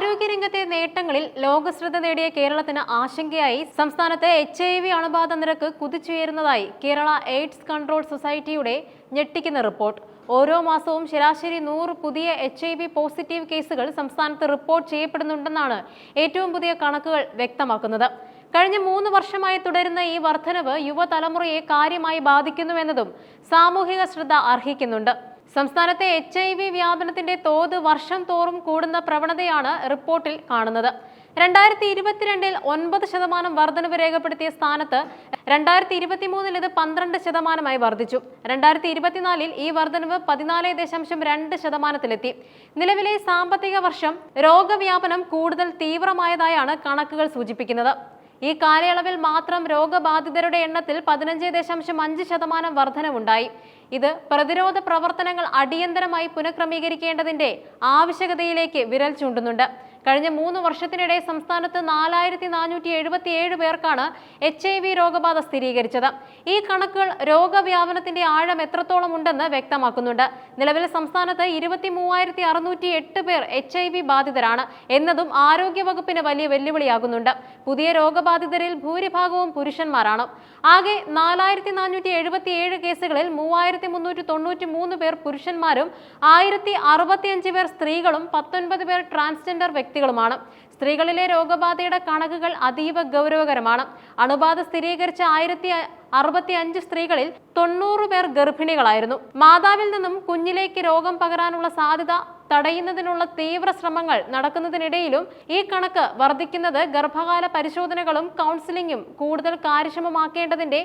ആരോഗ്യരംഗത്തെ നേട്ടങ്ങളിൽ ലോകശ്രദ്ധ നേടിയ കേരളത്തിന് ആശങ്കയായി. സംസ്ഥാനത്ത് എച്ച് ഐ വി അണുബാധ നിരക്ക് കുതിച്ചുയരുന്നതായി കേരള എയ്ഡ്സ് കൺട്രോൾ സൊസൈറ്റിയുടെ ഞെട്ടിക്കുന്ന റിപ്പോർട്ട്. ഓരോ മാസവും ശരാശരി നൂറ് പുതിയ എച്ച് ഐ വി പോസിറ്റീവ് കേസുകൾ സംസ്ഥാനത്ത് റിപ്പോർട്ട് ചെയ്യപ്പെടുന്നുണ്ടെന്നാണ് ഏറ്റവും പുതിയ കണക്കുകൾ വ്യക്തമാക്കുന്നത്. കഴിഞ്ഞ മൂന്ന് വർഷമായി തുടരുന്ന ഈ വർധനവ് യുവതലമുറയെ കാര്യമായി ബാധിക്കുന്നുവെന്നതും സാമൂഹിക ശ്രദ്ധ അർഹിക്കുന്നുണ്ട്. സംസ്ഥാനത്തെ എച്ച് ഐ വി വ്യാപനത്തിന്റെ തോത് വർഷം തോറും കൂടുന്ന പ്രവണതയാണ് റിപ്പോർട്ടിൽ കാണുന്നത്. രണ്ടായിരത്തി ഇരുപത്തിരണ്ടിൽ ഒൻപത് ശതമാനം വർധനവ് രേഖപ്പെടുത്തിയ സ്ഥാനത്ത് രണ്ടായിരത്തി ഇരുപത്തിമൂന്നിൽ ഇത് പന്ത്രണ്ട് ശതമാനമായി വർദ്ധിച്ചു രണ്ടായിരത്തി ഇരുപത്തിനാലിൽ ഈ വർധനവ് പതിനാല് ദശാംശം രണ്ട് ശതമാനത്തിലെത്തി. നിലവിലെ സാമ്പത്തിക വർഷം രോഗവ്യാപനം കൂടുതൽ തീവ്രമായതായാണ് കണക്കുകൾ സൂചിപ്പിക്കുന്നത്. ഈ കാലയളവിൽ മാത്രം രോഗബാധിതരുടെ എണ്ണത്തിൽ പതിനഞ്ച് ദശാംശം അഞ്ച് ശതമാനം വർധനവുണ്ടായി. ഇത് പ്രതിരോധ പ്രവർത്തനങ്ങൾ അടിയന്തരമായി പുനഃക്രമീകരിക്കേണ്ടതിന്റെ ആവശ്യകതയിലേക്ക് വിരൽ ചൂണ്ടുന്നുണ്ട്. കഴിഞ്ഞ മൂന്ന് വർഷത്തിനിടെ സംസ്ഥാനത്ത് നാലായിരത്തി നാനൂറ്റി എഴുപത്തി ഏഴ് പേർക്കാണ് എച്ച് ഐ വി രോഗബാധ സ്ഥിരീകരിച്ചത്. ഈ കണക്കുകൾ രോഗവ്യാപനത്തിന്റെ ആഴം എത്രത്തോളം ഉണ്ടെന്ന് വ്യക്തമാക്കുന്നുണ്ട്. നിലവിൽ സംസ്ഥാനത്ത് ഇരുപത്തി മൂവായിരത്തി അറുന്നൂറ്റി എട്ട് പേർ എച്ച് ഐ വി ബാധിതരാണ് എന്നതും ആരോഗ്യവകുപ്പിന് വലിയ വെല്ലുവിളിയാകുന്നുണ്ട്. പുതിയ രോഗബാധിതരിൽ ഭൂരിഭാഗവും പുരുഷന്മാരാണ്. ആകെ നാലായിരത്തി നാനൂറ്റി എഴുപത്തി ഏഴ് കേസുകളിൽ മൂവായിരത്തി മുന്നൂറ്റി തൊണ്ണൂറ്റി മൂന്ന് പേർ പുരുഷന്മാരും ആയിരത്തി അറുപത്തിയഞ്ച് പേർ സ്ത്രീകളും പത്തൊൻപത് പേർ ട്രാൻസ്ജെൻഡർ വ്യക്തികളുമാണ്. സ്ത്രീകളിലെ രോഗബാധയുടെ കണക്കുകൾ അതീവ ഗൗരവകരമാണ്. അണുബാധ സ്ഥിരീകരിച്ച ആയിരത്തി അറുപത്തി അഞ്ച് സ്ത്രീകളിൽ തൊണ്ണൂറ് പേർ ഗർഭിണികളായിരുന്നു. മാതാവിൽ നിന്നും കുഞ്ഞിലേക്ക് രോഗം പകരാനുള്ള സാധ്യത തടയുന്നതിനുള്ള തീവ്ര ശ്രമങ്ങൾ നടക്കുന്നതിനിടയിലും ഈ കണക്ക് വർദ്ധിക്കുന്നത് ഗർഭകാല പരിശോധനകളും കൗൺസിലിംഗും കൂടുതൽ കാര്യക്ഷമമാക്കേണ്ടതിന്റെ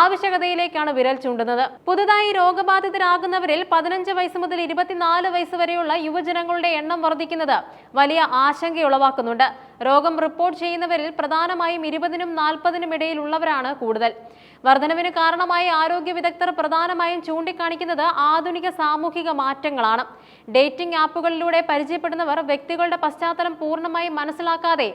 ആവശ്യകതയിലേക്കാണ് വിരൽ ചൂണ്ടുന്നത്. പുതുതായി രോഗബാധിതരാകുന്നവരിൽ പതിനഞ്ച് വയസ്സ് മുതൽ ഇരുപത്തിനാല് വയസ്സ് വരെയുള്ള യുവജനങ്ങളുടെ എണ്ണം വർദ്ധിക്കുന്നത് വലിയ ആശങ്കയുളവാക്കുന്നുണ്ട്. രോഗം റിപ്പോർട്ട് ചെയ്യുന്നവരിൽ പ്രധാനമായും ഇരുപതിനും നാൽപ്പതിനും ഇടയിലുള്ളവരാണ് കൂടുതൽ. വർധനവിന് കാരണമായി ആരോഗ്യ വിദഗ്ധർ പ്രധാനമായും ചൂണ്ടിക്കാണിക്കുന്നത് ആധുനിക സാമൂഹിക മാറ്റങ്ങളാണ്. ഡേറ്റിംഗ് ആപ്പുകളിലൂടെ പരിചയപ്പെടുന്നവർ വ്യക്തികളുടെ പശ്ചാത്തലം പൂർണമായും മനസ്സിലാക്കാതെ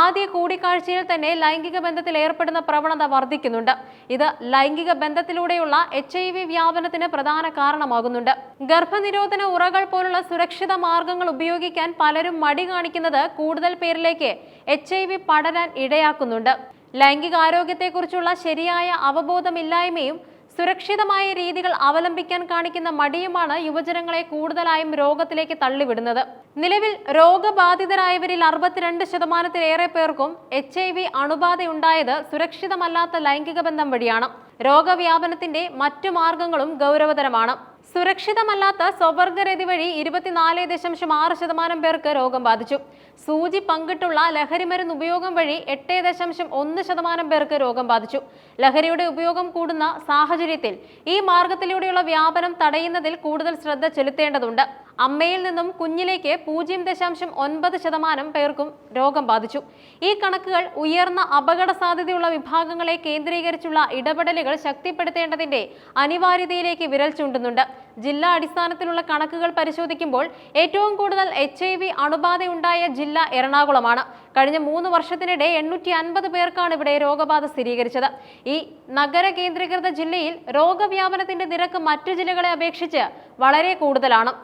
ആദ്യ കൂടിക്കാഴ്ചയിൽ തന്നെ ലൈംഗിക ബന്ധത്തിൽ ഏർപ്പെടുന്ന പ്രവണത വർദ്ധിക്കുന്നുണ്ട് ഇത് ലൈംഗിക ബന്ധത്തിലൂടെയുള്ള എച്ച് ഐ വി വ്യാപനത്തിന് പ്രധാന കാരണമാകുന്നുണ്ട്. ഗർഭനിരോധന ഉറകൾ പോലുള്ള സുരക്ഷിത മാർഗങ്ങൾ ഉപയോഗിക്കാൻ പലരും മടി കാണിക്കുന്നത് കൂടുതൽ പേരിലേക്ക് എച്ച് ഐ വി പടരാൻ ഇടയാക്കുന്നുണ്ട്. ലൈംഗികാരോഗ്യത്തെക്കുറിച്ചുള്ള ശരിയായ അവബോധമില്ലായ്മയും സുരക്ഷിതമായ രീതികൾ അവലംബിക്കാൻ കാണിക്കുന്ന മടിയുമാണ് യുവജനങ്ങളെ കൂടുതലായും രോഗത്തിലേക്ക് തള്ളിവിടുന്നത്. നിലവിൽ രോഗബാധിതരായവരിൽ അറുപത്തിരണ്ട് ശതമാനത്തിലേറെ പേർക്കും എച്ച് ഐ വി അണുബാധയുണ്ടായത് സുരക്ഷിതമല്ലാത്ത ലൈംഗിക ബന്ധം വഴിയാണ്. രോഗവ്യാപനത്തിന്റെ മറ്റു മാർഗങ്ങളും ഗൗരവതരമാണ്. സുരക്ഷിതമല്ലാത്ത സ്വവർഗരതി വഴി ഇരുപത്തിനാല് ദശാംശം ആറ് ശതമാനം പേർക്ക് രോഗം ബാധിച്ചു. സൂചി പങ്കിട്ടുള്ള ലഹരിമരുന്ന് ഉപയോഗം വഴി എട്ട് ദശാംശം ഒന്ന് ശതമാനം പേർക്ക് രോഗം ബാധിച്ചു. ലഹരിയുടെ ഉപയോഗം കൂടുന്ന സാഹചര്യത്തിൽ ഈ മാർഗത്തിലൂടെയുള്ള വ്യാപനം തടയുന്നതിൽ കൂടുതൽ ശ്രദ്ധ ചെലുത്തേണ്ടതുണ്ട്. അമ്മയിൽ നിന്നും കുഞ്ഞിലേക്ക് പൂജ്യം ദശാംശം ഒൻപത് ശതമാനം പേർക്കും രോഗം ബാധിച്ചു. ഈ കണക്കുകൾ ഉയർന്ന അപകട സാധ്യതയുള്ള വിഭാഗങ്ങളെ കേന്ദ്രീകരിച്ചുള്ള ഇടപെടലുകൾ ശക്തിപ്പെടുത്തേണ്ടതിന്റെ അനിവാര്യതയിലേക്ക് വിരൽ ചൂണ്ടുന്നുണ്ട്. ജില്ലാ അടിസ്ഥാനത്തിലുള്ള കണക്കുകൾ പരിശോധിക്കുമ്പോൾ ഏറ്റവും കൂടുതൽ എച്ച് ഐ വി അണുബാധയുണ്ടായ ജില്ല എറണാകുളമാണ്. കഴിഞ്ഞ മൂന്ന് വർഷത്തിനിടെ എണ്ണൂറ്റി അൻപത് പേർക്കാണ് ഇവിടെ രോഗബാധ സ്ഥിരീകരിച്ചത്. ഈ നഗര കേന്ദ്രീകൃത ജില്ലയിൽ രോഗവ്യാപനത്തിന്റെ നിരക്ക് മറ്റു ജില്ലകളെ അപേക്ഷിച്ച് വളരെ കൂടുതലാണ്.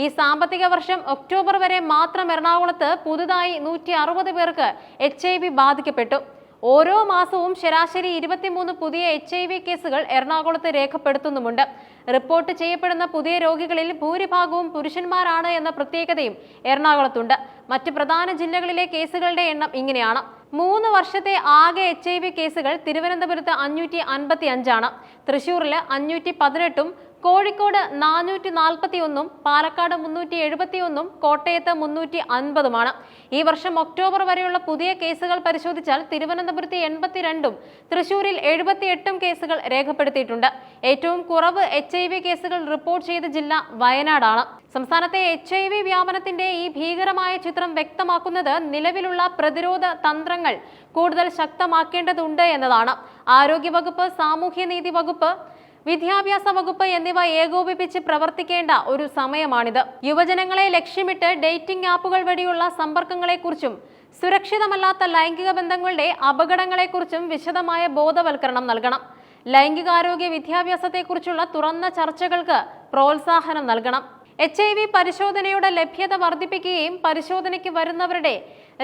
ഈ സാമ്പത്തിക വർഷം ഒക്ടോബർ വരെ മാത്രം എറണാകുളത്ത് പുതുതായി നൂറ്റി അറുപത് പേർക്ക് എച്ച് ഐ വി ബാധിക്കപ്പെട്ടു. ഓരോ മാസവും ശരാശരി ഇരുപത്തിമൂന്ന് പുതിയ എച്ച് ഐ വി കേസുകൾ എറണാകുളത്ത് രേഖപ്പെടുത്തുന്നുമുണ്ട്. റിപ്പോർട്ട് ചെയ്യപ്പെടുന്ന പുതിയ രോഗികളിൽ ഭൂരിഭാഗവും പുരുഷന്മാരാണ് എന്ന പ്രത്യേകതയും എറണാകുളത്തുണ്ട്. മറ്റ് പ്രധാന ജില്ലകളിലെ കേസുകളുടെ എണ്ണം ഇങ്ങനെയാണ്. മൂന്ന് വർഷത്തെ ആകെ എച്ച് ഐ വി കേസുകൾ തിരുവനന്തപുരത്ത് അഞ്ഞൂറ്റി അൻപത്തി അഞ്ചാണ് തൃശൂരിൽ അഞ്ഞൂറ്റി പതിനെട്ടും കോഴിക്കോട് നാനൂറ്റി നാൽപ്പത്തി ഒന്നും പാലക്കാട് മുന്നൂറ്റി എഴുപത്തി ഒന്നും കോട്ടയത്ത് മുന്നൂറ്റി അൻപതുമാണ് ഈ വർഷം ഒക്ടോബർ വരെയുള്ള പുതിയ കേസുകൾ പരിശോധിച്ചാൽ തിരുവനന്തപുരത്ത് എൺപത്തിരണ്ടും തൃശൂരിൽ എഴുപത്തിയെട്ടും കേസുകൾ രേഖപ്പെടുത്തിയിട്ടുണ്ട്. ഏറ്റവും കുറവ് എച്ച് ഐ വി കേസുകൾ റിപ്പോർട്ട് ചെയ്ത ജില്ല വയനാടാണ്. സംസ്ഥാനത്തെ എച്ച് ഐ വി വ്യാപനത്തിന്റെ ഈ ഭീകരമായ ചിത്രം വ്യക്തമാക്കുന്നത് നിലവിലുള്ള പ്രതിരോധ തന്ത്രങ്ങൾ കൂടുതൽ ശക്തമാക്കേണ്ടതുണ്ട് എന്നതാണ്. ആരോഗ്യവകുപ്പ് സാമൂഹ്യനീതി വകുപ്പ് വിദ്യാഭ്യാസ വകുപ്പ് എന്നിവ ഏകോപിപ്പിച്ച് പ്രവർത്തിക്കേണ്ട ഒരു സമയമാണിത്. യുവജനങ്ങളെ ലക്ഷ്യമിട്ട് ഡേറ്റിംഗ് ആപ്പുകൾ വഴിയുള്ള സമ്പർക്കങ്ങളെക്കുറിച്ചും സുരക്ഷിതമല്ലാത്ത ലൈംഗിക ബന്ധങ്ങളുടെ അപകടങ്ങളെക്കുറിച്ചും വിശദമായ ബോധവൽക്കരണം നൽകണം. ലൈംഗികാരോഗ്യ വിദ്യാഭ്യാസത്തെക്കുറിച്ചുള്ള തുറന്ന ചർച്ചകൾക്ക് പ്രോത്സാഹനം നൽകണം. എച്ച് ഐ വി പരിശോധനയുടെ ലഭ്യത വർദ്ധിപ്പിക്കുകയും പരിശോധനയ്ക്ക് വരുന്നവരുടെ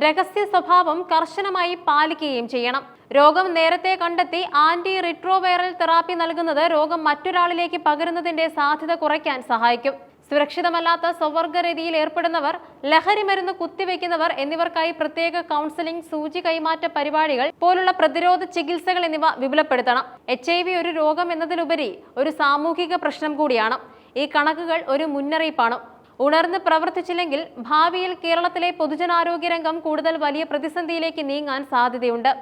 രഹസ്യ സ്വഭാവം കർശനമായി പാലിക്കുകയും ചെയ്യണം. രോഗം നേരത്തെ കണ്ടെത്തി ആന്റി റിട്രോവൈറൽ തെറാപ്പി നൽകുന്നത് രോഗം മറ്റൊരാളിലേക്ക് പകരുന്നതിന്റെ സാധ്യത കുറയ്ക്കാൻ സഹായിക്കും. സുരക്ഷിതമല്ലാത്ത സ്വവർഗരതിയിൽ ഏർപ്പെടുന്നവർ ലഹരി മരുന്ന് കുത്തിവെക്കുന്നവർ എന്നിവർക്കായി പ്രത്യേക കൗൺസിലിംഗ് സൂചി കൈമാറ്റ പരിപാടികൾ പോലുള്ള പ്രതിരോധ ചികിത്സകൾ എന്നിവ വിപുലപ്പെടുത്തണം. എച്ച് ഐ വി ഒരു രോഗം എന്നതിലുപരി ഒരു സാമൂഹിക പ്രശ്നം കൂടിയാണ്. ഈ കണക്കുകൾ ഒരു മുന്നറിയിപ്പാണ്. ഉണർന്ന് പ്രവർത്തിച്ചില്ലെങ്കിൽ ഭാവിയിൽ കേരളത്തിലെ പൊതുജനാരോഗ്യ രംഗം കൂടുതൽ വലിയ പ്രതിസന്ധിയിലേക്ക് നീങ്ങാൻ സാധ്യതയുണ്ട്.